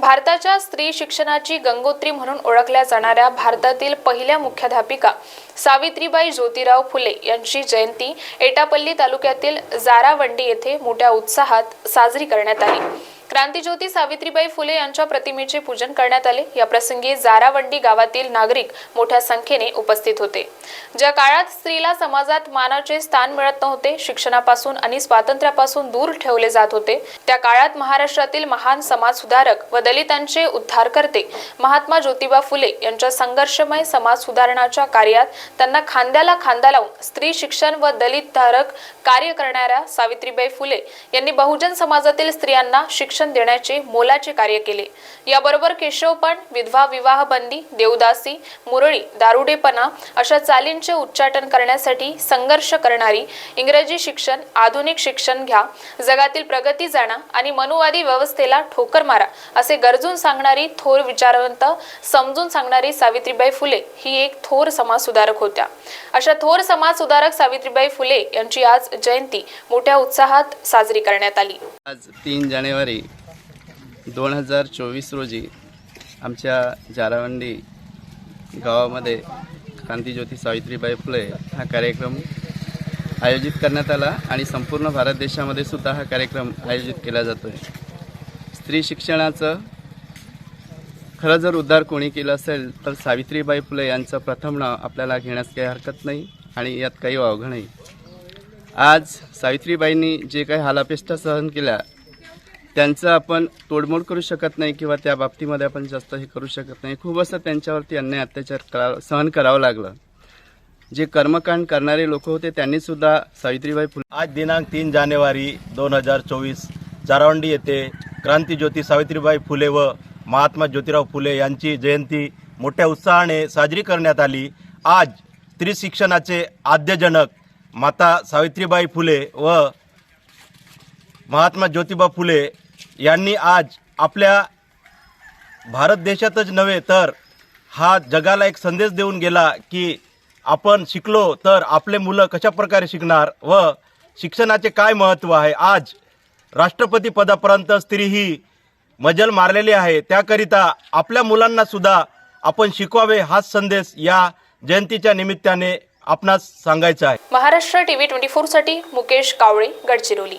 भारताच्या स्त्री शिक्षणाची गंगोत्री म्हणून ओळखल्या जाणाऱ्या भारतातील पहिल्या मुख्याध्यापिका सावित्रीबाई ज्योतिराव फुले यांची जयंती एटापल्ली तालुक्यातील जारावंडी येथे मोठ्या उत्साहात साजरी करण्यात आली. क्रांतीज्योती सावित्रीबाई फुले यांच्या प्रतिमेचे पूजन करण्यात आले. या प्रसंगी जारावंडी गावातील नागरिक मोठ्या संख्येने उपस्थित होते. ज्या काळात स्त्रीला समाजात मानाचे स्थान मिळत नव्हते शिक्षणापासून आणि स्वातंत्र्यापासून दूर ठेवले जात होते त्या काळात महाराष्ट्रातील महान समाजसुधारक व दलितांचे उद्धार करते महात्मा ज्योतिबा फुले यांच्या संघर्षमय समाज सुधारणाच्या कार्यात त्यांना खांद्याला खांदा लावून स्त्री शिक्षण व दलित धारक कार्य करणाऱ्या सावित्रीबाई फुले यांनी बहुजन समाजातील स्त्रियांना शिक्षण देण्याचे मोलाचे कार्य केले. याबरोबर केशवपण विधवा विवाह बंदी देवदासी मुरळी दारुडेपणा अशा चालींचे उच्चाटन करण्यासाठी संघर्ष करणारी इंग्रजी शिक्षण आधुनिक शिक्षण घ्या जगातील प्रगती जाणा आणि मनुवादी व्यवस्थेला ठोकर मारा असे गरजून सांगणारी थोर विचारवंत समजून सांगणारी सावित्रीबाई फुले ही एक थोर समाज सुधारक होत्या. अशा थोर समाज सुधारक सावित्रीबाई फुले यांची आज जयंती मोठ्या उत्साहात साजरी करण्यात आली. आज तीन जानेवारी दोन हजार चोवीस रोजी आमच्या जारावंडी गावामध्ये क्रांतीज्योती सावित्रीबाई फुले हा कार्यक्रम आयोजित करण्यात आला आणि संपूर्ण भारत देशामध्ये सुद्धा हा कार्यक्रम आयोजित केला जातो आहे स्त्री शिक्षणाचं खरं जर उद्धार कोणी केलं असेल तर सावित्रीबाई फुले यांचं प्रथम नाव आपल्याला घेण्यास काही हरकत नाही आणि यात काही वावघं नाही. आज सावित्रीबाईंनी जे काही हालापेष्टा सहन केल्या त्यांचं आपण तोडमोड करू शकत नाही किंवा त्या बाबतीमध्ये आपण जास्त हे करू शकत नाही. खूप असं त्यांच्यावरती अन्याय अत्याचार करा सहन करावं लागलं. जे कर्मकांड करणारे लोक होते त्यांनीसुद्धा सावित्रीबाई फुले आज दिनांक तीन जानेवारी दोन हजार चोवीस जारावंडी येथे क्रांतीज्योती सावित्रीबाई फुले व महात्मा ज्योतिराव फुले यांची जयंती मोठ्या उत्साहाने साजरी करण्यात आली. आज स्त्री शिक्षणाचे आद्यजनक माता सावित्रीबाई फुले व महात्मा ज्योतिबा फुले यांनी आज आपल्या भारत देशातच नव्हे तर हा जगाला एक संदेश देऊन गेला की आपण शिकलो तर आपले मुलं कशा प्रकारे शिकणार व शिक्षणाचे काय महत्त्व आहे? आज राष्ट्रपती पदापर्यंत स्त्री ही मजल मारलेली आहे. त्याकरिता आपल्या मुलांना सुद्धा आपण शिकवावे हाच संदेश या जयंतीच्या निमित्ताने आपणास सांगायचा आहे. महाराष्ट्र टीव्ही ट्वेंटी फोरसाठी मुकेश कावळे गडचिरोली.